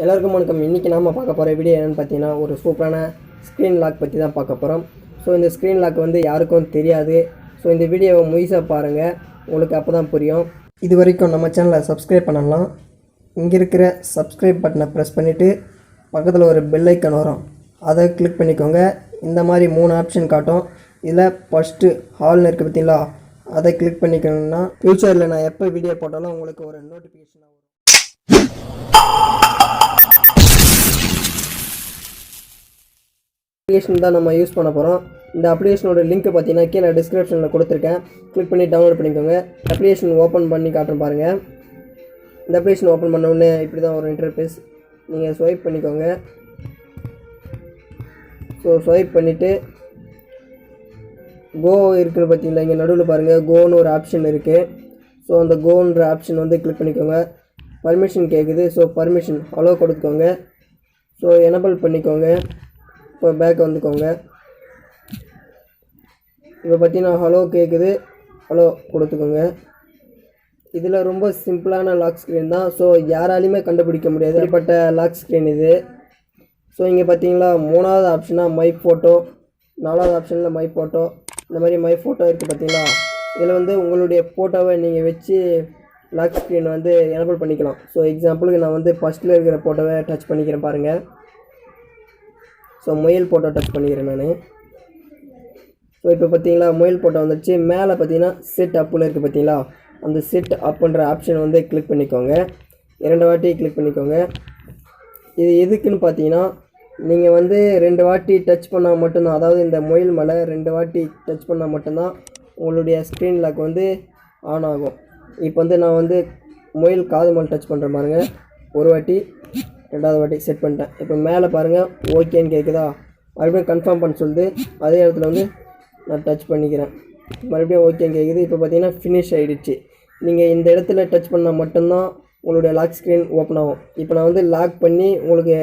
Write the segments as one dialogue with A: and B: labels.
A: எல்லாருக்கும் வணக்கம். இன்றைக்கி நாம் பார்க்க போகிற வீடியோ என்னென்னு பார்த்தீங்கன்னா ஒரு சூப்பரான ஸ்க்ரீன் லாக் பற்றி தான் பார்க்க போகிறோம் ஸோ இந்த ஸ்க்ரீன் லாக் வந்து யாருக்கும் தெரியாது. ஸோ இந்த வீடியோவை முயசாக பாருங்கள் உங்களுக்கு அப்போ தான் புரியும். இது வரைக்கும் நம்ம சேனலை சப்ஸ்கிரைப் பண்ணலாம். இங்கே இருக்கிற சப்ஸ்கிரைப் பட்டனை ப்ரெஸ் பண்ணிவிட்டு பக்கத்தில் ஒரு பெல் ஐக்கன் வரும். அதை கிளிக் பண்ணிக்கோங்க. இந்த மாதிரி மூணு ஆப்ஷன் காட்டும். இதில் ஃபஸ்ட்டு ஹால்னு இருக்குது பார்த்தீங்களா? அதை கிளிக் பண்ணிக்கணும்னா ஃப்யூச்சரில் நான் எப்போ வீடியோ போட்டாலும் உங்களுக்கு ஒரு நோட்டிஃபிகேஷன் வரும். அப்ளிகேஷன் தான் நம்ம யூஸ் பண்ண போகிறோம் இந்த அப்ளிகேஷனோட லிங்க் பார்த்தீங்கன்னா கீழே டிஸ்கிரிப்ஷனில் கொடுத்துருக்கேன். கிளிக் பண்ணி டவுன்லோட் பண்ணிக்கோங்க. அப்ளிகேஷன் ஓப்பன் பண்ணி காட்டுறேன் பாருங்கள் இந்த அப்ளிகேஷன் ஓப்பன் பண்ண உடனே இப்படி தான் ஒரு இன்டர்ஃபேஸ் நீங்கள் ஸ்வைப் பண்ணிக்கோங்க. ஸோ ஸ்வைப் பண்ணிவிட்டு கோ இருக்குன்னு பார்த்தீங்களா? இங்கே நடுவில் பாருங்கள் கோன்னு ஒரு ஆப்ஷன் இருக்குது ஸோ அந்த கோன்ற ஆப்ஷன் வந்து கிளிக் பண்ணிக்கோங்க. பர்மிஷன் கேட்குது ஸோ பர்மிஷன் அலோ கொடுத்துக்கோங்க. ஸோ எனபிள் பண்ணிக்கோங்க. இப்போ பேக் வந்துக்கோங்க. இப்போ பார்த்தீங்கன்னா ஹலோ கேட்குது ஹலோ கொடுத்துக்கோங்க. இதில் ரொம்ப சிம்பிளான லாக் ஸ்க்ரீன் தான். ஸோ யாராலையுமே கண்டுபிடிக்க முடியாது. அப்படிப்பட்ட லாக் ஸ்க்ரீன் இது. ஸோ இங்கே பார்த்தீங்களா மூணாவது ஆப்ஷனாக மை ஃபோட்டோ நாலாவது ஆப்ஷனில் மை ஃபோட்டோ இந்த மாதிரி மை ஃபோட்டோ இருக்குது பார்த்தீங்களா இதில் வந்து உங்களுடைய ஃபோட்டோவை நீங்கள் வச்சு லாக் ஸ்க்ரீன் வந்து எனபிள் பண்ணிக்கலாம். ஸோ எக்ஸாம்பிளுக்கு நான் வந்து ஃபஸ்ட்டில் இருக்கிற ஃபோட்டோவை டச் பண்ணிக்கிறேன் பாருங்கள் ஸோ முயல் ஃபோட்டோ டச் பண்ணிக்கிறேன் நான். ஸோ இப்போ பார்த்தீங்களா முயல் ஃபோட்டோ வந்துடுச்சு மேலே பார்த்தீங்கன்னா செட் அப்புன்னு இருக்குது பார்த்தீங்களா? அந்த செட் அப்புன்ற ஆப்ஷன் வந்து கிளிக் பண்ணிக்கோங்க. இரண்டு வாட்டி கிளிக் பண்ணிக்கோங்க. இது எதுக்குன்னு பார்த்தீங்கன்னா நீங்கள் வந்து ரெண்டு வாட்டி டச் பண்ணால் மட்டும்தான் அதாவது இந்த முயல் மேலே ரெண்டு வாட்டி டச் பண்ணால் மட்டும்தான் உங்களுடைய ஸ்க்ரீன் லாக் வந்து ஆன் ஆகும். இப்போ வந்து நான் வந்து முயல் காது மேலே டச் பண்ணுறேன் பாருங்க. ஒரு வாட்டி ரெண்டாவது வாட்டி செட் பண்ணிட்டேன். இப்போ மேலே பாருங்கள் ஓகேன்னு கேட்குதா மறுபடியும் கன்ஃபார்ம் பண்ண சொல்லுது. அதே இடத்துல வந்து நான் டச் பண்ணிக்கிறேன். மறுபடியும் ஓகேன்னு கேட்குது இப்போ பார்த்தீங்கன்னா ஃபினிஷ் ஆகிடுச்சு நீங்கள் இந்த இடத்துல டச் பண்ணால் மட்டும்தான் உங்களுடைய லாக் ஸ்க்ரீன் ஓப்பன் ஆகும். இப்போ நான் வந்து லாக் பண்ணி உங்களுக்கு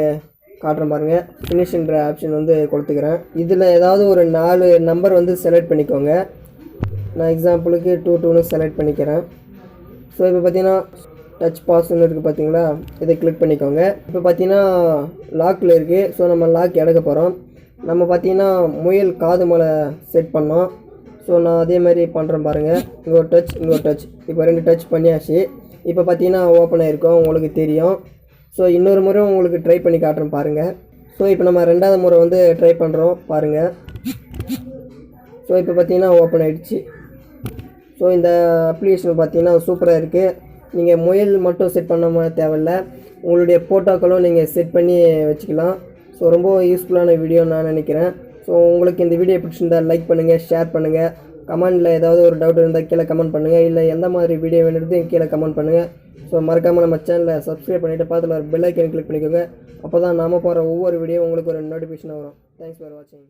A: காட்டுறேன் பாருங்கள் ஃபினிஷ்ன்ற ஆப்ஷன் வந்து கொடுத்துக்கிறேன். இதில் ஏதாவது ஒரு நாலு நம்பர் வந்து செலக்ட் பண்ணிக்கோங்க. நான் எக்ஸாம்பிளுக்கு டூ டூன்னு செலக்ட் பண்ணிக்கிறேன். ஸோ இப்போ பார்த்தீங்கன்னா டச் பாஸ்ன்னு இருக்குது பார்த்தீங்களா இதை கிளிக் பண்ணிக்கோங்க. இப்போ பார்த்தீங்கன்னா லாக்கில் இருக்குது ஸோ நம்ம லாக் எடுக்க போகிறோம் நம்ம பார்த்தீங்கன்னா முயல் காது மேலே செட் பண்ணோம். ஸோ நான் அதே மாதிரி பண்ணுறேன் பாருங்கள் இங்கே ஒரு டச் இங்கே ஒரு டச் இப்போ ரெண்டு டச் பண்ணியாச்சு. இப்போ பார்த்தீங்கன்னா ஓப்பன் ஆகிருக்கோம் உங்களுக்கு தெரியும். ஸோ இன்னொரு முறை உங்களுக்கு ட்ரை பண்ணி காட்டுறேன் பாருங்கள் ஸோ இப்போ நம்ம ரெண்டாவது முறை வந்து ட்ரை பண்ணுறோம் பாருங்கள் ஸோ இப்போ பார்த்தீங்கன்னா ஓப்பன் ஆகிடுச்சு ஸோ இந்த அப்ளிகேஷன் பார்த்தீங்கன்னா சூப்பராக இருக்குது நீங்கள் முயல் மட்டும் செட் பண்ண தேவையில்ல. உங்களுடைய ஃபோட்டோக்களும் நீங்கள் செட் பண்ணி வச்சுக்கலாம். ஸோ ரொம்ப யூஸ்ஃபுல்லான வீடியோ நான் நினைக்கிறேன். ஸோ உங்களுக்கு இந்த வீடியோ பிடிச்சிருந்தால் லைக் பண்ணுங்கள் ஷேர் பண்ணுங்கள் கமெண்டில் ஏதாவது ஒரு டவுட் இருந்தால் கீழே கமெண்ட் பண்ணுங்கள் இல்லை எந்த மாதிரி வீடியோ வேணுறது கீழே கமெண்ட் பண்ணுங்கள் ஸோ மறக்காமல் நம்ம சேனலை சப்ஸ்கிரைப் பண்ணிவிட்டு பார்த்துல ஒரு பெல் ஐக்கன் கிளிக் பண்ணிக்கோங்க. அப்போ தான் நாம போகிற ஒவ்வொரு வீடியோ உங்களுக்கு ஒரு நோட்டிஃபிகேஷன் வரும். தேங்க்ஸ் ஃபார் வாட்சிங்